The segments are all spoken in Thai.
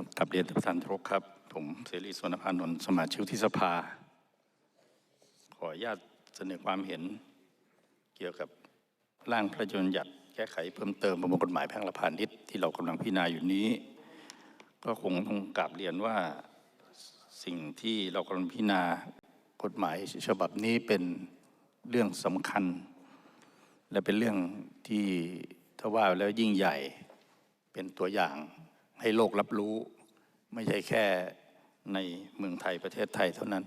กับกับเรียนท่านประธานทรพครับ ผมเสรีสวนพานนท์สมาชิกวุฒิสภา ขออนุญาตเสนอความเห็น เกี่ยวกับร่างพระราชบัญญัติแก้ไขเพิ่มเติมประมวลกฎหมายแพ่งและพาณิชย์ที่เรากำลังพิจารณาอยู่นี้ ก็คงต้องกราบเรียนว่าสิ่งที่เรากำลังพิจารณากฎหมายฉบับนี้เป็นเรื่องสำคัญ และเป็นเรื่องที่ถ้าว่าแล้วยิ่งใหญ่เป็นตัวอย่างให้โลกรับรู้ ไม่ใช่แค่ในเมืองไทยประเทศไทยเท่านั้น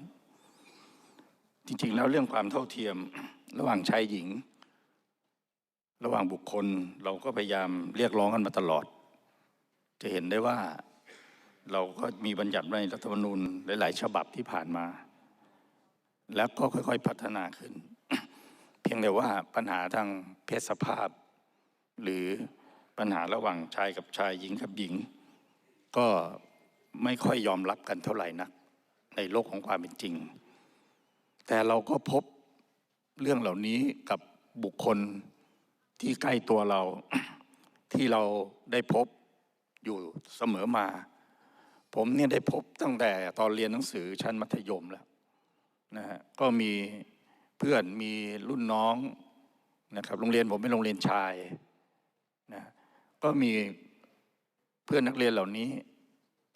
จริงๆแล้วเรื่องความเท่าเทียมระหว่างชายหญิง ระหว่างบุคคลเราก็พยายามเรียกร้องกันมาตลอด จะเห็นได้ว่าเราก็มีบัญญัติในรัฐธรรมนูญหลายๆ ฉบับที่ผ่านมา แล้วก็ค่อยๆพัฒนาขึ้น เพียงแต่ว่าปัญหาทางเพศสภาพ หรือปัญหาระหว่างชายกับชายหญิงกับหญิง ก็ ไม่ค่อยยอมรับกันเท่าไหร่นัก ในโลกของความเป็นจริง แต่เราก็พบเรื่องเหล่านี้กับบุคคลที่ใกล้ตัวเราที่เราได้พบอยู่เสมอมา ผมเนี่ยได้พบตั้งแต่ตอนเรียนหนังสือชั้นมัธยมแล้วนะฮะก็มีเพื่อนมีรุ่นน้องนะครับโรงเรียนผมเป็นโรงเรียนชายนะก็มีเพื่อนนักเรียนเหล่านี้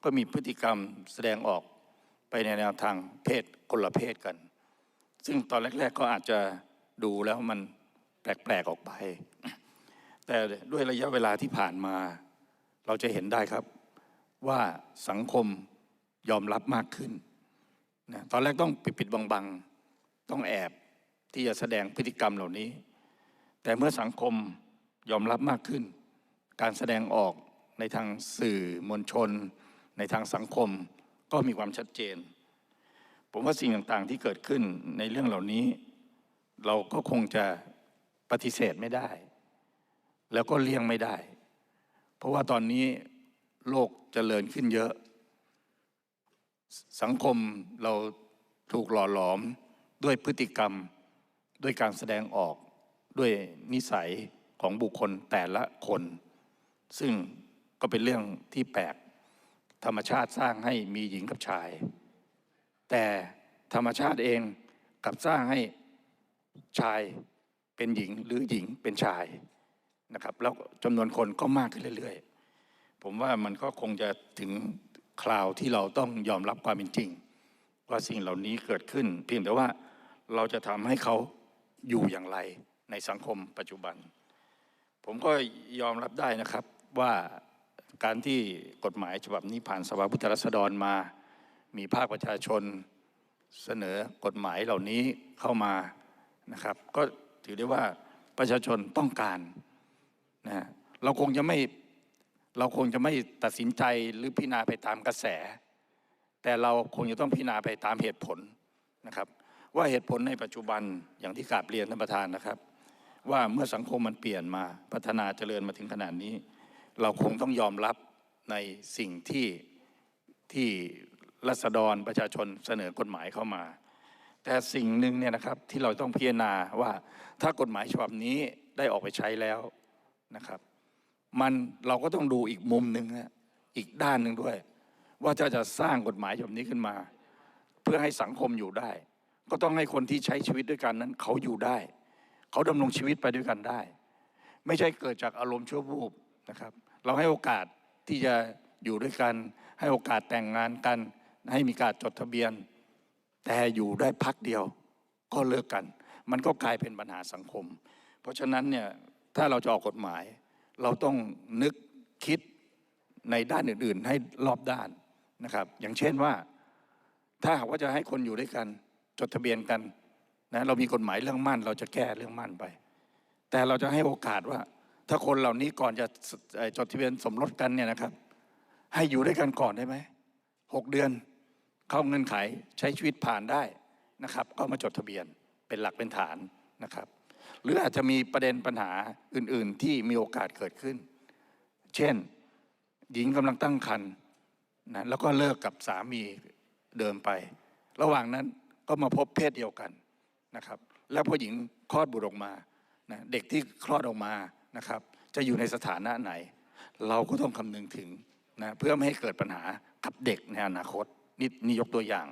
ก็มีพฤติกรรมแสดงออกไปในแนวทางเพศคนละเพศกัน ซึ่งตอนแรก ๆ ก็อาจจะดูแล้วมันแปลกๆออกไป แต่ด้วยระยะเวลาที่ผ่านมา เราจะเห็นได้ครับว่าสังคมยอมรับมากขึ้นนะตอนแรกต้องปิดๆบังๆ ต้องแอบที่จะแสดงพฤติกรรมเหล่านี้ แต่เมื่อสังคมยอมรับมากขึ้น การแสดงออกในทางสื่อมวลชน ในทางสังคมก็มีความชัดเจน ผมว่าสิ่งต่างๆที่เกิดขึ้นในเรื่องเหล่านี้ เราก็คงจะปฏิเสธไม่ได้ แล้วก็เลี่ยงไม่ได้ เพราะว่าตอนนี้โลกเจริญขึ้นเยอะ สังคมเราถูกหล่อหลอมด้วยพฤติกรรมด้วยการแสดงออกด้วยนิสัยของบุคคลแต่ละคน ซึ่งก็เป็นเรื่องที่แปลก ธรรมชาติสร้างให้มีหญิงกับชาย แต่ธรรมชาติเองกลับสร้างให้ชายเป็นหญิงหรือหญิงเป็นชายนะครับ แล้วจำนวนคนก็มากขึ้นเรื่อยๆ ผมว่ามันก็คงจะถึงคราวที่เราต้องยอมรับความเป็นจริง ว่าสิ่งเหล่านี้เกิดขึ้น เพียงแต่ว่าเราจะทำให้เขาอยู่อย่างไรในสังคมปัจจุบัน ผมก็ยอมรับได้นะครับว่า การที่กฎหมายฉบับนี้ผ่านสภาผู้แทนราษฎรมา มีภาคประชาชนเสนอกฎหมายเหล่านี้เข้ามานะครับ ก็ถือได้ว่าประชาชนต้องการนะเราคงจะไม่เราคงจะไม่ตัดสินใจหรือพิจารณาไปตามกระแส แต่เราคงจะต้องพิจารณาไปตามเหตุผลนะครับ ว่าเหตุผลในปัจจุบันอย่างที่กราบเรียนท่านประธานนะครับ ว่าเมื่อสังคมมันเปลี่ยนมาพัฒนาเจริญมาถึงขนาดนี้ เราคงต้องยอมรับในสิ่งที่ที่รัษฎรประชาชนเสนอกฎหมายเข้ามา แต่สิ่งหนึ่งเนี่ยนะครับที่เราต้องพิจารณาว่าถ้ากฎหมายฉบับนี้ได้ออกไปใช้แล้วนะครับ มันเราก็ต้องดูอีกมุมหนึ่งนะอีกด้านหนึ่งด้วย ว่าจะจะสร้างกฎหมายฉบับนี้ขึ้นมา เพื่อให้สังคมอยู่ได้ ก็ต้องให้คนที่ใช้ชีวิตด้วยกันนั้น เขาอยู่ได้ เขาดำรงชีวิตไปด้วยกันได้ ไม่ใช่เกิดจากอารมณ์ชั่ววูบนะครับ เราให้โอกาสที่จะอยู่ด้วยกัน ให้โอกาสแต่งงานกัน ให้มีการจดทะเบียน แต่อยู่ได้พักเดียว ก็เลิกกัน มันก็กลายเป็นปัญหาสังคม เพราะฉะนั้นเนี่ยถ้าเราจะออกกฎหมาย เราต้องนึกคิดในด้านอื่น ๆ ให้รอบด้านนะครับ อย่างเช่นว่า ถ้าหากว่าจะให้คนอยู่ด้วยกัน จดทะเบียนกันนะเรามีกฎหมายเรื่องมั่น เราจะแก้เรื่องมั่นไป แต่เราจะให้โอกาสว่า ถ้าคนเหล่านี้ก่อนจะจดทะเบียนสมรสกันเนี่ยนะครับ ให้อยู่ด้วยกันก่อนได้ไหมหกเดือนเข้าเงินไขใช้ชีวิตผ่านได้นะครับ ก็มาจดทะเบียนเป็นหลักเป็นฐานนะครับ หรืออาจจะมีประเด็นปัญหาอื่น ๆ ที่มีโอกาสเกิดขึ้น เช่น หญิงกำลังตั้งครรภ์นะแล้วก็เลิกกับสามีเดิมไป ระหว่างนั้นก็มาพบเพศเดียวกันนะครับ แล้วพอหญิงคลอดบุตรออกมานะเด็กที่คลอดออกมา นะครับ จะอยู่ในสถานะไหน เราก็ต้องคำนึงถึงนะเพื่อไม่ให้เกิดปัญหากับเด็กในอนาคตนี่นี่ยกตัวอย่าง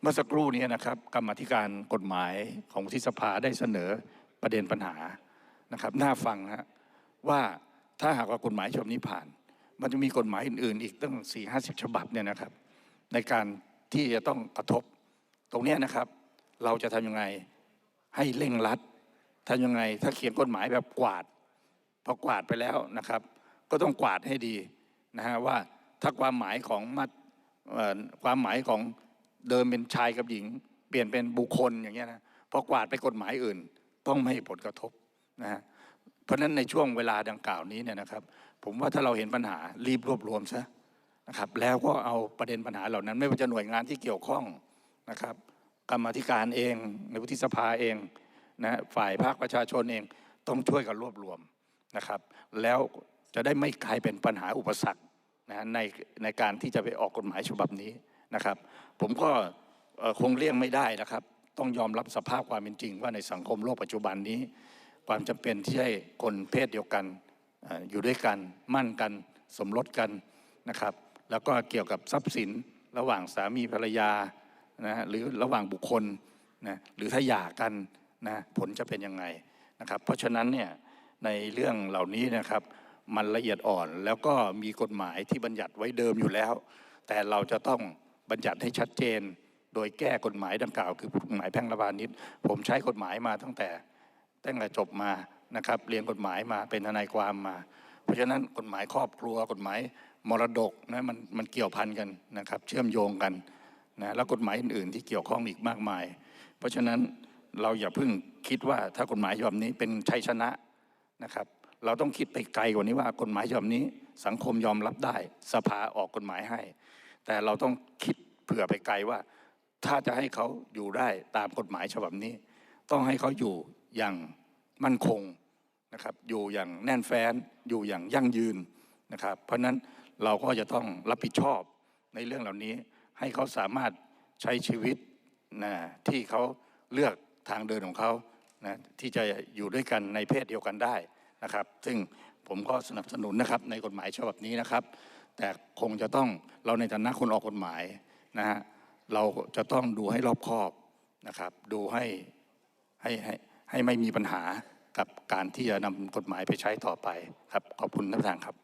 เมื่อสักครู่นี้นะครับ กรรมธิการกฎหมายของวุฒิสภาได้เสนอประเด็นปัญหานะครับน่าฟังนะฮะว่าถ้าหากว่ากฎหมายฉบับนี้ผ่าน มันจะมีกฎหมายอื่นๆ อีกตั้งสี่ห้าสิบฉบับเนี่ยนะครับ ในการที่จะต้องกระทบตรงนี้นะครับ เราจะทำยังไงให้เร่งรัดทำยังไงถ้าเขียนกฎหมายแบบกวาด พอกวาดไปแล้วนะครับ ก็ต้องกวาดให้ดีนะฮะว่าถ้าความหมายของมาความหมายของเดิมเป็นชายกับหญิง เปลี่ยนเป็นบุคคลอย่างเงี้ยนะพอกวาดไปกฎหมายอื่น ต้องไม่ให้ผลกระทบนะฮะเพราะฉะนั้นในช่วงเวลาดังกล่าวนี้เนี่ยนะครับ ผมว่าถ้าเราเห็นปัญหารีบรวบรวมซะนะครับ แล้วก็เอาประเด็นปัญหาเหล่านั้น ไม่ว่าจะหน่วยงานที่เกี่ยวข้องนะครับกรรมธิการเอง ในวุฒิสภาเองนะฝ่ายภาคประชาชนเองต้องช่วยกันรวบรวม นะครับ แล้วจะได้ไม่กลายเป็นปัญหาอุปสรรคนะในในการที่จะไปออกกฎหมายฉบับนี้นะครับ ผมก็คงเลี่ยงไม่ได้นะครับ ต้องยอมรับสภาพความเป็นจริง ว่าในสังคมโลกปัจจุบันนี้ ความจำเป็นที่ให้คนเพศเดียวกันเอ่ออยู่ด้วยกันมั่นกันสมรสกันนะครับ แล้วก็เกี่ยวกับทรัพย์สินระหว่างสามีภรรยานะฮะหรือระหว่างบุคคลนะหรือถ้าหย่ากันนะผลจะเป็นยังไงนะครับ เพราะฉะนั้นเนี่ย ในเรื่องเหล่านี้นะครับ มันละเอียดอ่อนแล้วก็มีกฎหมายที่บัญญัติไว้เดิมอยู่แล้ว แต่เราจะต้องบัญญัติให้ชัดเจน โดยแก้กฎหมายดังกล่าว คือกฎหมายแพ่งระบาดนิดผมใช้กฎหมายมาตั้งแต่ตั้งแต่จบมานะครับ เรียนกฎหมายมาเป็นทนายความมา เพราะฉะนั้นกฎหมายครอบครัวกฎหมายมรดกนะมันมันเกี่ยวพันกันนะครับ เชื่อมโยงกันนะแล้วกฎหมายอื่นๆ ที่เกี่ยวข้องอีกมากมาย เพราะฉะนั้นเราอย่าเพิ่งคิดว่าถ้ากฎหมายฉบับนี้เป็นชัยชนะ นะครับ เราต้องคิดไปไกลกว่านี้ว่ากฎหมายฉบับนี้ สังคมยอมรับได้ สภาออกกฎหมายให้ แต่เราต้องคิดเผื่อไปไกลว่า ถ้าจะให้เขาอยู่ได้ตามกฎหมายฉบับนี้ ต้องให้เขาอยู่อย่างมั่นคงนะครับ อยู่อย่างแน่นแฟ้นอยู่อย่างยั่งยืนนะครับ เพราะฉะนั้นเราก็จะต้องรับผิดชอบในเรื่องเหล่านี้ ให้เขาสามารถใช้ชีวิตนะที่เขาเลือกทางเดินของเขา นะที่จะอยู่ด้วยกันในเพศเดียวกันได้นะครับ ซึ่งผมก็สนับสนุนนะครับในกฎหมายฉบับนี้นะครับ แต่คงจะต้องเราในฐานะคนออกกฎหมายนะฮะเราจะต้องดูให้รอบคอบนะครับ ดูให้ให้ให้ให้ไม่มีปัญหากับการที่จะนำกฎหมายไปใช้ต่อไปครับขอบคุณท่านประธานครับ